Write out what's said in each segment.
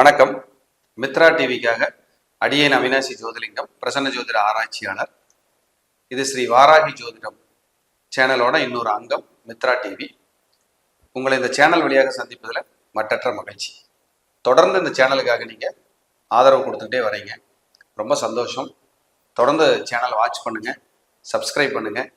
வணக்கம். மித்ரா டிவிக்காக அடியேன் அவினாசி ஜோதிலிங்கம் பிரசன்ன ஜோதிட ஆராய்ச்சியாளர். இது ஸ்ரீ வாராகி ஜோதிடம் சேனலோட இன்னொரு அங்கம் மித்ரா டிவி. உங்களை இந்த சேனல் வழியாக சந்திப்பதில் மற்றற்ற மகிழ்ச்சி. தொடர்ந்து இந்த சேனலுக்காக நீங்கள் ஆதரவு கொடுத்துக்கிட்டே வரீங்க. ரொம்ப சந்தோஷம். தொடர்ந்து சேனலை வாட்ச் பண்ணுங்கள் சப்ஸ்கிரைப் பண்ணுங்கள்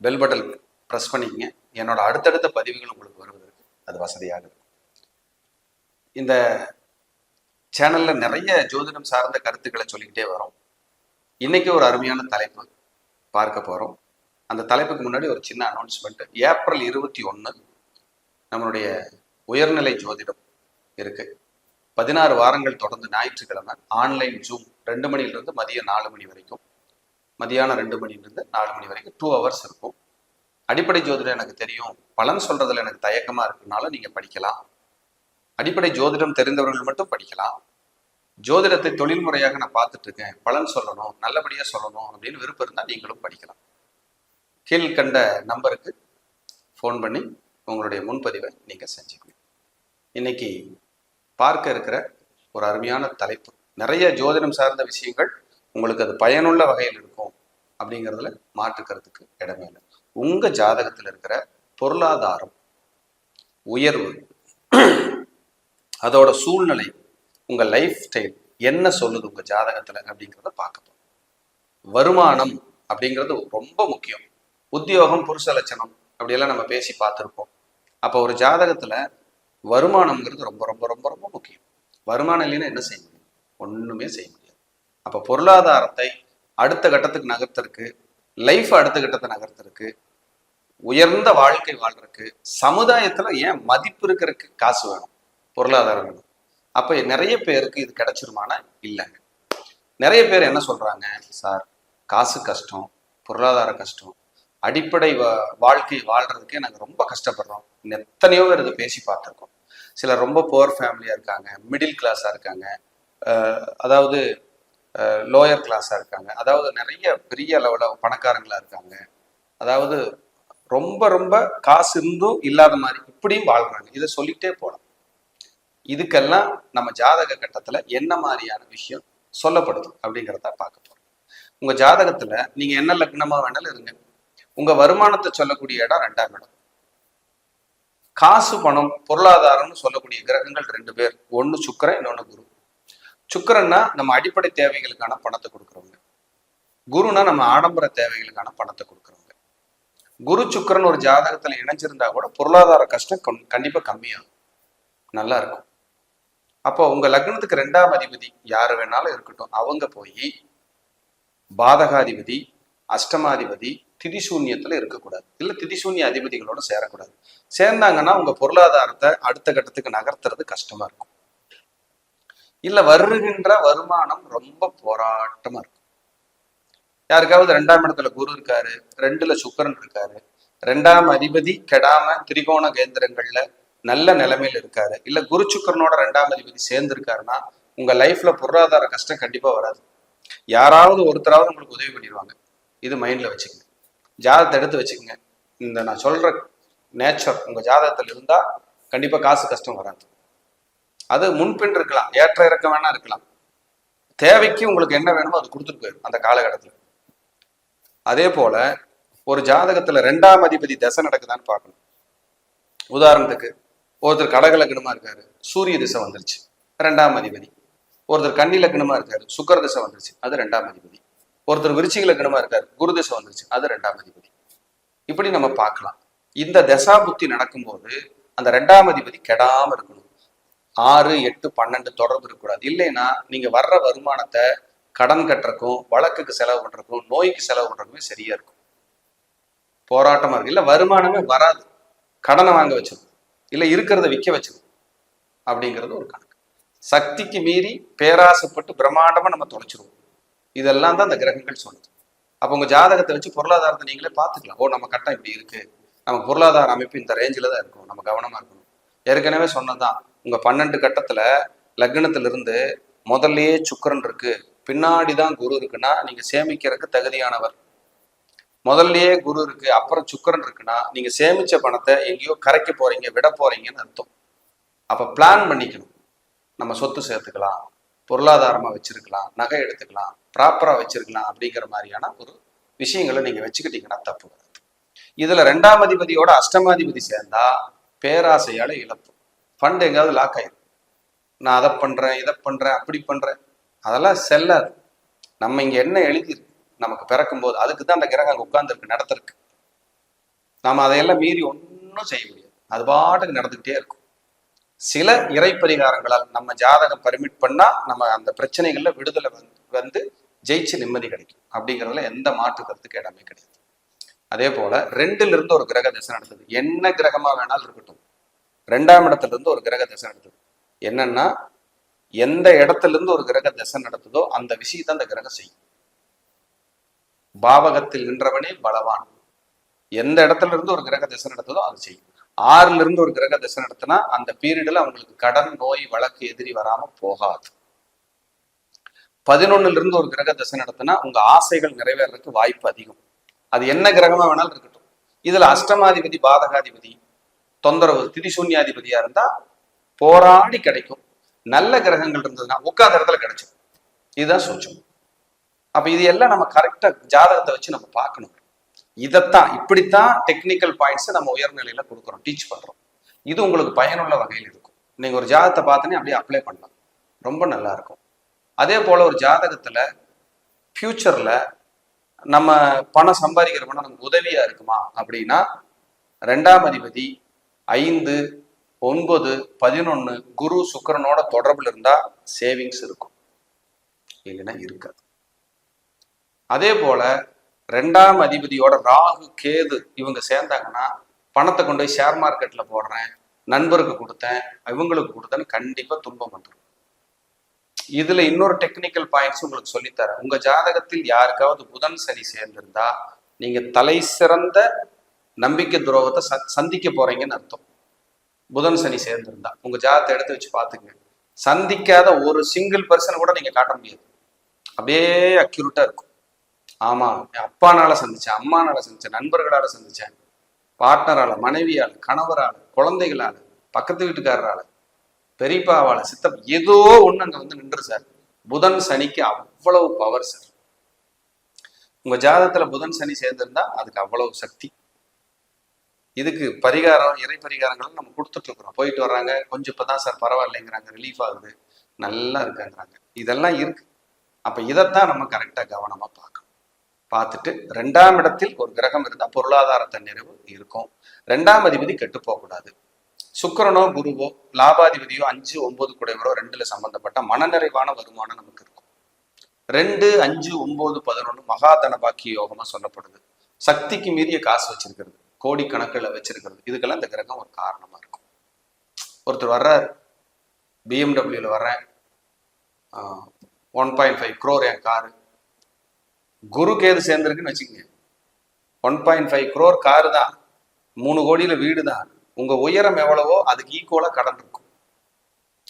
பெல் பட்டன் ப்ரெஸ் பண்ணிக்கங்க. என்னோட அடுத்தடுத்த பதிவுகள் உங்களுக்கு வருவதற்கு அது வசதியாக இருக்கும். இந்த சேனல்ல நிறைய ஜோதிடம் சார்ந்த கருத்துக்களை சொல்லிக்கிட்டே வரோம். இன்னைக்கு ஒரு அருமையான தலைப்பு பார்க்க போறோம். அந்த தலைப்புக்கு முன்னாடி ஒரு சின்ன அனௌன்ஸ்மெண்ட் ஏப்ரல் இருபத்தி ஒன்று நம்மளுடைய உயர்நிலை ஜோதிடம் இருக்கு. பதினாறு வாரங்கள் தொடர்ந்து ஞாயிற்றுக்கிழமை ஆன்லைன் ஜூம் ரெண்டு மணிலிருந்து மதியம் நாலு மணி வரைக்கும். மதியானம் ரெண்டு மணிலிருந்து நாலு மணி வரைக்கும் டூ ஹவர்ஸ் இருக்கும். அடிப்படை ஜோதிடம் எனக்கு தெரியும். பலன் சொல்றதுல எனக்கு தயக்கமா இருக்குனால நீங்க படிக்கலாம். அடிப்படை ஜோதிடம் தெரிந்தவர்கள் மட்டும் படிக்கலாம். ஜோதிடத்தை தொழில் முறையாக நான் பார்த்துட்டு இருக்கேன் பலன் சொல்லணும் நல்லபடியாக சொல்லணும் அப்படின்னு விருப்பம் இருந்தால் நீங்களும் படிக்கலாம். கீழ்கண்ட நம்பருக்கு ஃபோன் பண்ணி உங்களுடைய முன்பதிவை நீங்கள் செஞ்சுக்கணும். இன்னைக்கு பார்க்க இருக்கிற ஒரு அருமையான தலைப்பு. நிறைய ஜோதிடம் சார்ந்த விஷயங்கள் உங்களுக்கு அது பயனுள்ள வகையில் இருக்கும் அப்படிங்கிறதுல மாற்றுக்கிறதுக்கு இடமே இல்லை. உங்கள் ஜாதகத்தில் இருக்கிற பொருளாதாரம் உயர்வு அதோட சூழ்நிலை உங்கள் லைஃப் ஸ்டைல் என்ன சொல்லுது உங்கள் ஜாதகத்தில் அப்படிங்கிறத பார்க்கணும் வருமானம் அப்படிங்கிறது ரொம்ப முக்கியம். உத்தியோகம் புருஷ லட்சணம் அப்படியெல்லாம் நம்ம பேசி பார்த்துருப்போம். அப்போ ஒரு ஜாதகத்தில் வருமானம்ங்கிறது ரொம்ப ரொம்ப ரொம்ப ரொம்ப முக்கியம். வருமானம் இல்லைன்னா என்ன செய்ய முடியும்? ஒன்றுமே செய்ய முடியாது. அப்போ பொருளாதாரத்தை அடுத்த கட்டத்துக்கு நகர்த்திருக்கு லைஃப் அடுத்த கட்டத்தை நகர்த்திருக்கு உயர்ந்த வாழ்க்கை வாழ்றதுக்கு சமுதாயத்தில் ஏன் மதிப்பு இருக்கிறதுக்கு காசு வேணும்? பொருளாதாரம் வேணும். அப்ப நிறைய பேருக்கு இது கிடைச்சிருமானா? இல்லைங்க நிறைய பேர் என்ன சொல்றாங்க? சார் காசு கஷ்டம் பொருளாதார கஷ்டம். அடிப்படை வா- வாழ்க்கை வாழ்றதுக்கே நாங்கள் ரொம்ப கஷ்டப்படுறோம். எத்தனையோ பேர் இதை பேசி பார்த்துருக்கோம். சிலர் ரொம்ப புவர் ஃபேமிலியா இருக்காங்க மிடில் கிளாஸா இருக்காங்க. அதாவது லோயர் கிளாஸா இருக்காங்க. அதாவது நிறைய பெரிய அளவில் பணக்காரங்களா இருக்காங்க. அதாவது ரொம்ப ரொம்ப காசு இருந்தும் இல்லாத மாதிரி இப்படியும் வாழ்றாங்க. இதை சொல்லிட்டே போகலாம் இதுக்கெல்லாம் நம்ம ஜாதக கட்டத்துல என்ன மாதிரியான விஷயம் சொல்லப்படுது அப்படிங்கிறத பார்க்க போறோம். உங்க ஜாதகத்துல நீங்க என்ன லக்னமா வேணாலும் இருங்க. உங்க வருமானத்தை சொல்லக்கூடிய இடம் ரெண்டாம் இடம். காசு பணம் பொருளாதாரம்னு சொல்லக்கூடிய கிரகங்கள் ரெண்டு பேர். ஒன்னு சுக்கிரன் இன்னொன்னு குரு. சுக்கரன்னா நம்ம அடிப்படை தேவைகளுக்கான பணத்தை கொடுக்குறவங்க. குருனா நம்ம ஆடம்பர தேவைகளுக்கான பணத்தை கொடுக்குறவங்க. குரு சுக்கரன் ஒரு ஜாதகத்துல இணைஞ்சிருந்தா கூட பொருளாதார கஷ்டம் கண்டிப்பா கம்மியாகும். நல்லா இருக்கும். அப்போ உங்க லக்னத்துக்கு ரெண்டாம் அதிபதி யாரு வேணாலும் இருக்கட்டும். அவங்க போய் பாதகாதிபதி அஷ்டமாதிபதி திதிசூன்யத்துல இருக்கக்கூடாது. இல்ல திதிசூன்ய அதிபதிகளோட சேரக்கூடாது. சேர்ந்தாங்கன்னா உங்க பொருளாதாரத்தை அடுத்த கட்டத்துக்கு நகர்த்துறது கஷ்டமா இருக்கும். இல்ல வருகின்ற வருமானம் ரொம்ப போராட்டமா இருக்கும். யாருக்காவது ரெண்டாம் இடத்துல குரு இருக்காரு ரெண்டுல சுக்கரன் இருக்காரு ரெண்டாம் அதிபதி கெடாம திரிகோண கேந்திரங்கள்ல நல்ல நிலைமையில இருக்காரு. இல்ல குரு சுக்கரனோட ரெண்டாம் அதிபதி சேர்ந்து இருக்காருன்னா உங்க லைஃப்ல பொருளாதார கஷ்டம் கண்டிப்பா வராது. யாராவது ஒருத்தராவது உங்களுக்கு உதவி பண்ணிடுவாங்க. இது மைண்ட்ல வச்சுக்கங்க. ஜாதகத்தை எடுத்து வச்சுக்கோங்க. இந்த நான் சொல்ற நேச்சர் உங்க ஜாதகத்தில் இருந்தா கண்டிப்பா காசு கஷ்டம் வராது. அது முன்பின் இருக்கலாம். ஏற்ற இறக்கம் வேணா இருக்கலாம். தேவைக்கு உங்களுக்கு என்ன வேணுமோ அது கொடுத்துட்டு போயிடும் அந்த காலகட்டத்தில். அதே போல ஒரு ஜாதகத்துல ரெண்டாம் அதிபதி தசை நடக்குதான்னு பார்க்கணும். உதாரணத்துக்கு ஒருத்தர் கடக லக்னமா இருக்காரு சூரிய திசை வந்துருச்சு. ரெண்டாம் அதிபதி. ஒருத்தர் கன்னி லக்னமா இருக்காரு சுக்கர திசை வந்துருச்சு அது ரெண்டாம் அதிபதி. ஒருத்தர் விருச்சிக லக்னமா இருக்காரு குரு திசை வந்துருச்சு அது ரெண்டாம் அதிபதி. இப்படி நம்ம பார்க்கலாம். இந்த தசா புத்தி நடக்கும்போது அந்த ரெண்டாம் அதிபதி கெடாம இருக்கணும். ஆறு எட்டு பன்னெண்டு தொடர்பு இருக்கக்கூடாது. இல்லைன்னா நீங்க வர்ற வருமானத்தை கடன் கட்டுறக்கும் வழக்குக்கு செலவு பண்றதுக்கும் நோய்க்கு செலவு பண்றதுக்குமே சரியா இருக்கும். போராட்டமா இருக்கு. இல்ல வருமானமே வராது. கடனை வாங்க வச்சிருக்கும். இல்ல இருக்கிறத விற்க வச்சிடும் அப்படிங்கிறது ஒரு கணக்கு. சக்திக்கு மீறி பேராசைப்பட்டு பிரம்மாண்டமா நம்ம தொலைச்சிருவோம். இதெல்லாம் தான் அந்த கிரகங்கள் சொல்லுது. அப்போ உங்க ஜாதகத்தை வச்சு பொருளாதாரத்தை நீங்களே பார்த்துக்கலாம். ஓ நம்ம கட்டம் இப்படி இருக்கு. நம்ம பொருளாதார அமைப்பு இந்த ரேஞ்சில் தான் இருக்கும். நம்ம கவனமா இருக்கணும். ஏற்கனவே சொன்னதுதான். உங்க பன்னெண்டு கட்டத்துல லக்னத்துல இருந்து முதல்லயே சுக்கரன் இருக்கு. பின்னாடி தான் குரு இருக்குன்னா நீங்க சேமிக்கிறதுக்கு தகுதியானவர். முதல்லயே குரு இருக்கு அப்புறம் சுக்கிரன் இருக்குன்னா நீங்க சேமிச்ச பணத்தை எங்கேயோ கரைக்க போறீங்க விட போறீங்கன்னு அர்த்தம். அப்ப பிளான் பண்ணிக்கணும். நம்ம சொத்து சேர்த்துக்கலாம் பொருளாதாரமா வச்சிருக்கலாம் நகை எடுத்துக்கலாம் ப்ராப்பரா வச்சிருக்கலாம் அப்படிங்கிற மாதிரியான ஒரு விஷயங்களை நீங்க வச்சுக்கிட்டீங்கன்னா தப்பு வராது. இதுல ரெண்டாம் அதிபதியோட அஷ்டமாதிபதி சேர்ந்தா பேராசையால இழப்பு. ஃபண்ட் எங்காவது லாக் ஆயிடும் நான் அதை பண்றேன் இதை பண்றேன் அப்படி பண்றேன். அதெல்லாம் செல்லாது. நம்ம இங்க என்ன எழுதியிருக்கு? நமக்கு பிறக்கும் போது அதுக்கு தான் அந்த கிரகம் அங்கே உட்கார்ந்துருக்கு நடத்திருக்கு நாம் அதையெல்லாம் மீறி ஒன்றும் செய்ய முடியாது. அது பாட்டுக்கு நடந்துகிட்டே இருக்கும். சில இறை பரிகாரங்களால் நம்ம ஜாதகம் பர்மிட் பண்ணா நம்ம அந்த பிரச்சனைகள்ல விடுதலை வந்து வந்து ஜெயிச்சு நிம்மதி கிடைக்கும். அப்படிங்கிறதுல எந்த மாற்று கருத்துக்கு இடமே கிடையாது. அதே போல ரெண்டுல இருந்து ஒரு கிரக தசை நடத்துது என்ன கிரகமா வேணாலும் இருக்கட்டும். ரெண்டாம் இடத்துல இருந்து ஒரு கிரக தசை நடந்தது. என்னன்னா எந்த இடத்துல இருந்து ஒரு கிரக தசை நடத்துதோ அந்த விஷயத்தை அந்த கிரகம் செய்யும். பாவகத்தில் நின்றவனே பலவான். எந்த இடத்துல இருந்து ஒரு கிரக திசை நடத்துதோ அது செய்யும் ஆறுல இருந்து ஒரு கிரக திசை நடத்தினா அந்த பீரியட்ல அவங்களுக்கு கடன் நோய் வழக்கு எதிரி வராம போகாது. பதினொன்னுல இருந்து ஒரு கிரக திசை நடத்தினா உங்க ஆசைகள் நிறைவேறதுக்கு வாய்ப்பு அதிகம். அது என்ன கிரகமா வேணாலும் இருக்கட்டும். இதுல அஷ்டமாதிபதி பாதகாதிபதி தொந்தரவு திதிசூன்யாதிபதியா இருந்தா போராடி கிடைக்கும். நல்ல கிரகங்கள் இருந்ததுன்னா உட்கார்ந்த இடத்துல கிடைச்சிடும் இதுதான் சூச்சம் அப்ப இது எல்லாம் நம்ம கரெக்டா ஜாதகத்தை வச்சு நம்ம பார்க்கணும். இதைத்தான் இப்படித்தான் டெக்னிக்கல் பாயிண்ட்ஸ் நம்ம உயர்நிலையில கொடுக்குறோம் டீச் பண்றோம். இது உங்களுக்கு பயனுள்ள வகையில் இருக்கும். நீங்க ஒரு ஜாதகத்தை பார்த்தோன்னே அப்படியே அப்ளை பண்ணலாம். ரொம்ப நல்லா இருக்கும். அதே போல ஒரு ஜாதகத்துல ஃபியூச்சர்ல நம்ம பணம் சம்பாதிக்கிறோம்னா நமக்கு உதவியா இருக்குமா? அப்படின்னா ரெண்டாம் அதிபதி ஐந்து ஒன்பது பதினொன்று குரு சுக்கிரனோட தொடர்பில் இருந்தா சேவிங்ஸ் இருக்கும். இல்லைன்னா இருக்காது. அதே போல ரெண்டாம் அதிபதியோட ராகு கேது இவங்க சேர்ந்தாங்கன்னா பணத்தை கொண்டு போய் ஷேர் மார்க்கெட்ல போடுறேன் நண்பருக்கு கொடுத்தேன் இவங்களுக்கு கொடுத்தேன்னு கண்டிப்பா துன்பம் வந்துடும் இதுல இன்னொரு டெக்னிக்கல் பாயிண்ட்ஸ் உங்களுக்கு சொல்லித்தரேன். உங்க ஜாதகத்தில் யாருக்காவது புதன் சனி சேர்ந்திருந்தா நீங்க தலை சிறந்த நம்பிக்கை துரோகத்தை ச- சந்திக்க போறீங்கன்னு அர்த்தம். புதன் சனி சேர்ந்திருந்தா. உங்க ஜாதகத்தை எடுத்து வச்சு பாத்துங்க சந்திக்காத ஒரு சிங்கிள் பர்சன் கூட நீங்க காட்ட முடியாது. அப்படியே அக்யூரேட்டா இருக்கும். ஆமா. அப்பானால சந்திச்சேன் அம்மானால சந்திச்சேன் நண்பர்களால சந்திச்சேன். பார்ட்னரால மனைவியால் கணவரால் குழந்தைகளால பக்கத்து வீட்டுக்காரரால பெரியப்பாவால சித்தம் ஏதோ ஒண்ணு அங்க வந்து நின்று சார். புதன் சனிக்கு அவ்வளவு பவர் சார். உங்க ஜாதகத்துல புதன் சனி சேர்ந்திருந்தா அதுக்கு அவ்வளவு சக்தி. இதுக்கு பரிகாரம் இறை பரிகாரங்களும் நம்ம கொடுத்துட்டு இருக்கிறோம். போயிட்டு வர்றாங்க கொஞ்சம் இப்பதான் சார் பரவாயில்லைங்கிறாங்க ரிலீஃப் ஆகுது. நல்லா இருக்காங்கிறாங்க. இதெல்லாம் இருக்கு. அப்ப இதைத்தான் நம்ம கரெக்டா கவனமா பார்க்கணும். பார்த்துட்டு ரெண்டாம் இடத்தில் ஒரு கிரகம் இருந்தால் பொருளாதார தன்னிறைவு இருக்கும். ரெண்டாம் அதிபதி கெட்டு போகக்கூடாது. சுக்கிரனோ குருவோ லாபாதிபதியோ அஞ்சு ஒன்பது குடைவரோ ரெண்டுல சம்பந்தப்பட்ட மனநிறைவான வருமானம் நமக்கு இருக்கும். ரெண்டு அஞ்சு ஒன்பது பதினொன்று மகாதன பாக்கிய யோகமா சொல்லப்படுது. சக்திக்கு மீறிய காசு வச்சிருக்கிறது. கோடி கணக்கில் வச்சிருக்கிறது. இதுக்கெல்லாம் இந்த கிரகம் ஒரு காரணமா இருக்கும். ஒருத்தர் வர்றார். பிஎம்டபிள்யூல வர்றேன். ஒன் பாயிண்ட் ஃபைவ் க்ரோர் என் காரு. குரு கேது சேர்ந்துருக்குன்னு வச்சுக்கோங்க. One point five crore car தான். மூணு கோடியில வீடு தான். உங்கள் உயரம் எவ்வளவோ அதுக்கு ஈக்குவலாக கடன் இருக்கும்.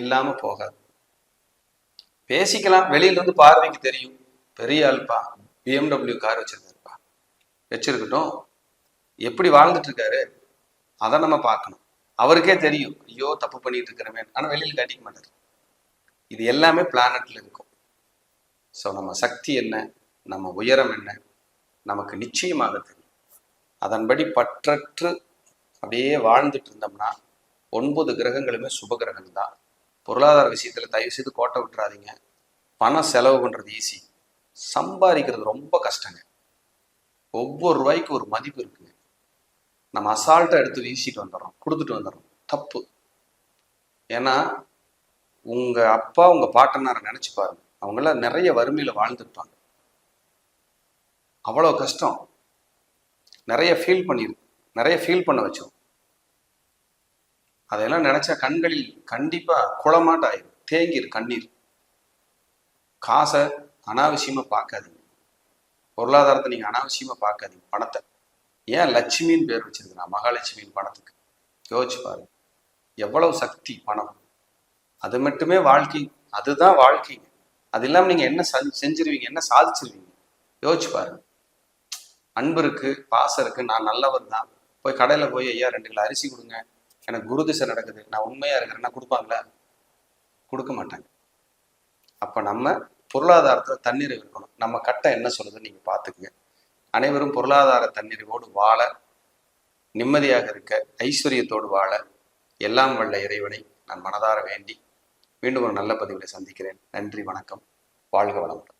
இல்லாமல் போகாது. பேசிக்கலாம். வெளியிலேருந்து பார்வைக்கு தெரியும். பெரிய ஆள்பா பிஎம்டபிள்யூ கார் வச்சிருந்தாருப்பா வச்சிருக்கட்டும். எப்படி வாழ்ந்துட்டு இருக்காரு? அதை நம்ம பார்க்கணும். அவருக்கே தெரியும். ஐயோ தப்பு பண்ணிட்டு இருக்கிறமே. ஆனால் வெளியில் காட்டிக்க மாட்டார். இது எல்லாமே பிளானட்ல இருக்கும். ஸோ நம்ம சக்தி என்ன? நம்ம உயரம் என்ன? நமக்கு நிச்சயமாக தெரியும். அதன்படி பற்றற்று அப்படியே வாழ்ந்துட்டு இருந்தோம்னா ஒன்பது கிரகங்களுமே சுப கிரகம் தான் பொருளாதார விஷயத்தில் தயவு செய்து கோட்டை விட்டுறாதீங்க. பணம் செலவு பண்ணுறது ஈஸி சம்பாதிக்கிறது ரொம்ப கஷ்டங்க. ஒவ்வொரு ரூபாய்க்கு ஒரு மதிப்பு இருக்குங்க. நம்ம அசால்ட்டாக எடுத்து வீசிட்டு வந்துடுறோம். கொடுத்துட்டு வந்துடுறோம். தப்பு. ஏன்னா உங்கள் அப்பா உங்கள் பாட்டனாரை நினச்சி பாருங்க. அவங்களாம் நிறைய வறுமையில் வாழ்ந்துருப்பாங்க. அவ்வளோ கஷ்டம். நிறைய ஃபீல் பண்ணியிருக்கு நிறைய ஃபீல் பண்ண வச்சோம். அதையெல்லாம் நினச்சா கண்களில் கண்டிப்பா குளமாட்ட ஆயிரும் தேங்கிரு கண்ணீர். காசை அனாவசியமா பார்க்காதீங்க. பொருளாதாரத்தை நீங்க அனாவசியமா பார்க்காதீங்க. பணத்தை. ஏன் லட்சுமின்னு பேர் வச்சிருக்கா மகாலட்சுமியின் பணத்துக்கு. யோசிச்சு பாருங்க. எவ்வளவு சக்தி பணம். அது மட்டுமே வாழ்க்கை. அதுதான் வாழ்க்கைங்க. அது இல்லாமல் நீங்க என்ன செஞ்சிருவீங்க? என்ன சாதிச்சிருவீங்க? யோசிச்சு பாருங்க. அன்பு இருக்கு பாசம் இருக்கு நான் நல்லவர் தான். போய் கடையில போய் ஐயா ரெண்டு கிலோ அரிசி கொடுங்க. எனக்கு குரு திசை நடக்குது. நான் உண்மையா இருக்கிறேன்னா கொடுப்பாங்களா? கொடுக்க மாட்டாங்க. அப்ப நம்ம பொருளாதாரத்துல தண்ணீர் இருக்கணும். நம்ம கட்டம் என்ன சொல்லுதுன்னு நீங்க பாத்துக்குங்க அனைவரும் பொருளாதார தண்ணீரோடு வாழ நிம்மதியாக இருக்க ஐஸ்வர்யத்தோடு வாழ எல்லாம் வல்ல இறைவனை நான் மனதார வேண்டி மீண்டும் ஒரு நல்ல பதிவில் சந்திக்கிறேன். நன்றி வணக்கம். வாழ்க வளமுடன்.